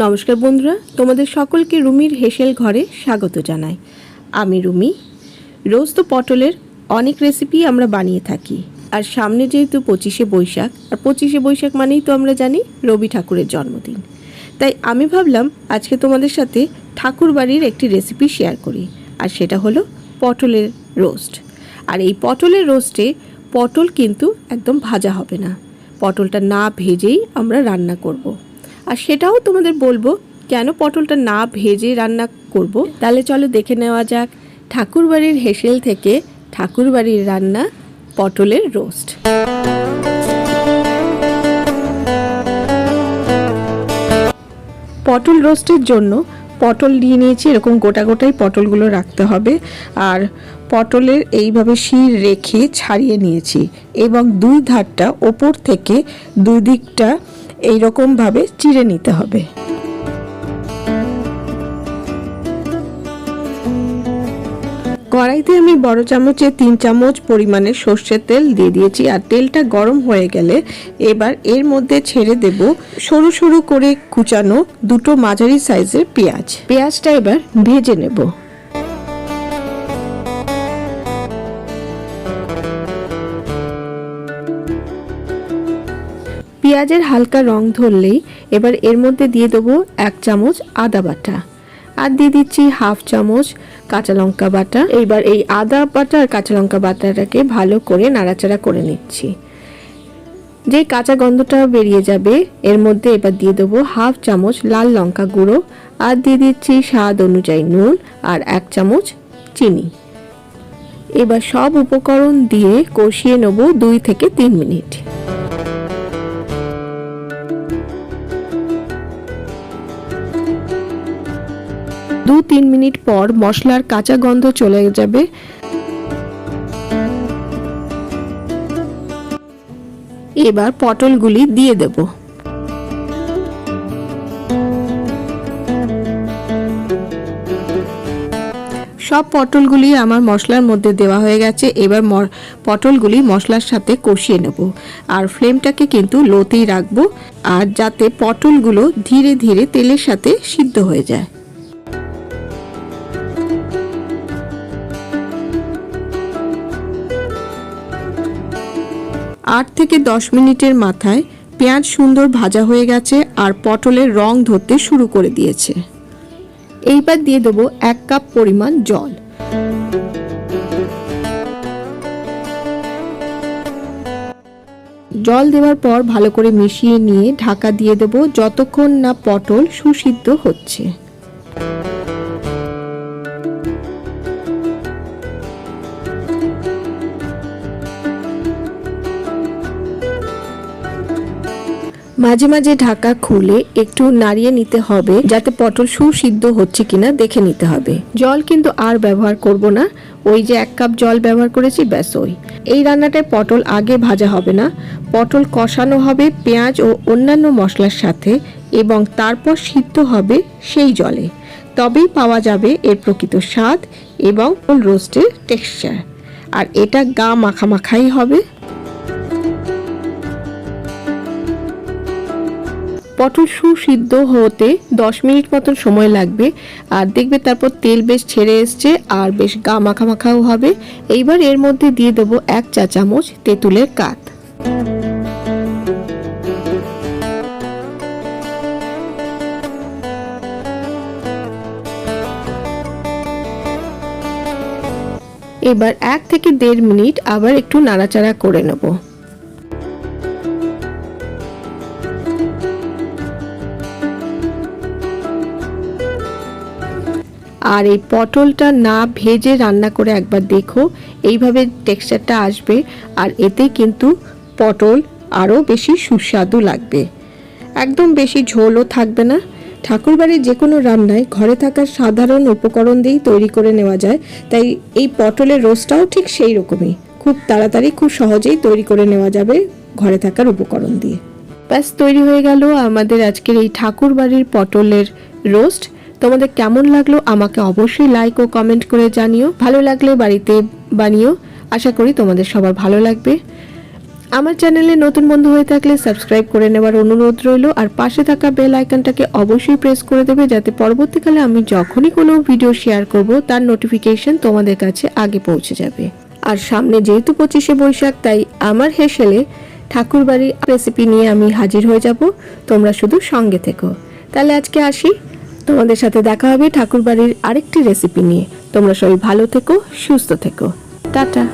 নমস্কার বন্ধুরা, তোমাদের সকলকে রুমির হেসেল ঘরে স্বাগত জানাই। আমি রুমি। রোজ তো পটলের অনেক রেসিপি আমরা বানিয়ে থাকি। আর সামনে যেহেতু পঁচিশে বৈশাখ, আর পঁচিশে বৈশাখ মানেই তো আমরা জানি রবি ঠাকুরের জন্মদিন। তাই আমি ভাবলাম আজকে তোমাদের সাথে ঠাকুর বাড়ির একটি রেসিপি শেয়ার করি, আর সেটা হলো পটলের রোস্ট আর এই পটলের রোস্টে পটল কিন্তু একদম ভাজা হবে না। পটলটা না ভেজেই আমরা রান্না করব। আর সেটাও তোমাদের বলব, কেন পটলটা না ভেজে রান্না করব? তাহলে চলো দেখে নেওয়া যাক। ঠাকুরবাড়ির হেসেল থেকে ঠাকুরবাড়ির রান্না, পটলের রোস্ট। পটল রোস্টের জন্য পটল নিয়ে নিয়েছি, এরকম গোটা গোটাই পটলগুলো রাখতে হবে। আর পটলের এইভাবে শির রেখে ছাড়িয়ে নিয়েছি এবং দুই ধারটা ওপর থেকে দুই দিকটা এইরকমভাবে চিড়ে নিতে হবে। কড়াইতে আমি বড় চামচে তিন চামচ পরিমাণে সর্ষের তেল দিয়ে দিয়েছি আর তেলটা গরম হয়ে গেলে এবার এর মধ্যে ছেড়ে দেব সরু সরু করে কুচানো দুটো মাঝারি সাইজের পেঁয়াজ। পেঁয়াজটা এবার ভেজে নেব। পেঁয়াজের হালকা রং ধরলেই এবার এর মধ্যে দিয়ে দেবো এক চামচ আদা বাটা। আর দিয়ে দিচ্ছি হাফ চামচ কাঁচা লঙ্কা বাটা। এবার এই আদা বাটা আর কাঁচা লঙ্কা বাটাটাকে ভালো করে নাড়াচাড়া করে নিচ্ছি। যে কাঁচা গন্ধটা বেরিয়ে যাবে, এর মধ্যে এবার দিয়ে দেবো হাফ চামচ লাল লঙ্কা গুঁড়ো আর দিয়ে দিচ্ছি স্বাদ অনুযায়ী নুন আর এক চামচ চিনি। এবার সব উপকরণ দিয়ে কষিয়ে নেব দুই থেকে তিন মিনিট। দু তিন মিনিট পর মশলার কাঁচা গন্ধ চলে যাবে। এবার পটলগুলি দিয়ে দেব। সব পটলগুলি আমার মশলার মধ্যে দেওয়া হয়ে গেছে। এবার পটলগুলি মশলার সাথে কষিয়ে নেব। আর ফ্লেমটাকে কিন্তু লোতেই রাখব। আর যাতে পটলগুলো ধীরে ধীরে তেলের সাথে সিদ্ধ হয়ে যায়। আট থেকে দশ মিনিটের মাথায় পেঁয়াজ সুন্দর ভাজা হয়ে গেছে আর পটলের রং ধরতে শুরু করে দিয়েছে। এইবার দিয়ে দেবো এক কাপ পরিমাণ জল। জল দেওয়ার পর ভালো করে মিশিয়ে নিয়ে ঢাকা দিয়ে দেবো যতক্ষণ না পটল সুসিদ্ধ হচ্ছে। মাঝে মাঝে ঢাকা খুলে একটু নাড়িয়ে নিতে হবে, যাতে পটল সুসিদ্ধ হচ্ছে কিনা দেখে নিতে হবে। জল কিন্তু আর ব্যবহার করব না, ওই যে এক কাপ জল ব্যবহার করেছি, ব্যাস ওই। এই রান্নাটায় পটল আগে ভাজা হবে না, পটল কষানো হবে পেঁয়াজ ও অন্যান্য মশলার সাথে এবং তারপর সিদ্ধ হবে সেই জলে। তবেই পাওয়া যাবে এর প্রকৃত স্বাদ এবং রোস্টের টেক্সচার আর এটা গা মাখামাখাই হবে। পটল সুসিদ্ধ হতে দশ মিনিট মতন সময় লাগবে। আর দেখবে তারপর তেল বেশ ছেড়ে এসছে আর বেশ গা মাখা মাখাও হবে। এইবার এর মধ্যে দিয়ে দেবো এক চা চামচ তেঁতুলের কাত। এবার এক থেকে দেড় মিনিট আবার একটু নাড়াচাড়া করে নেব। আর এই পটলটা না ভেজে রান্না করে একবার দেখো। এইভাবে টেক্সচারটা আসবে আর এতে কিন্তু পটল আরও বেশি সুস্বাদু লাগবে। একদম বেশি ঝোলও থাকবে না। ঠাকুরবাড়ির যে কোনো রান্নায় ঘরে থাকা সাধারণ উপকরণ দিয়েই তৈরি করে নেওয়া যায়। তাই এই পটলের রোস্টটাও ঠিক সেই রকমই। খুব তাড়াতাড়ি, খুব সহজেই তৈরি করে নেওয়া যাবে ঘরে থাকার উপকরণ দিয়ে। ব্যাস, তৈরি হয়ে গেল আমাদের আজকের এই ঠাকুরবাড়ির পটলের রোস্ট। তোমাদের কেমন লাগল আমাকে অবশ্যই লাইক ও কমেন্ট করে জানিও। ভালো লাগলে বাড়িতে বানিও। আশা করি তোমাদের সবার ভালো লাগবে। আমার চ্যানেলে নতুন বন্ধু হয়ে থাকলে সাবস্ক্রাইব করে নেওয়ার অনুরোধ রইল। আর পাশে থাকা বেল আইকনটাকে অবশ্যই প্রেস করে দেবে যাতে পরবর্তীকালে আমি যখনই কোনো ভিডিও শেয়ার করব, তার নোটিফিকেশন তোমাদের কাছে আগে পৌঁছে যাবে। আর সামনে যেহেতু পঁচিশে বৈশাখ, তাই আমার হেসেলে ঠাকুরবাড়ির রেসিপি নিয়ে আমি হাজির হয়ে যাব। তোমরা শুধু সঙ্গে থেকো। তাহলে আজকে আসি। তোমাদের সাথে দেখা হবে ঠাকুরবাড়ির আরেকটি রেসিপি নিয়ে। তোমরা সবাই ভালো থেকো, সুস্থ থেকো। টাটা।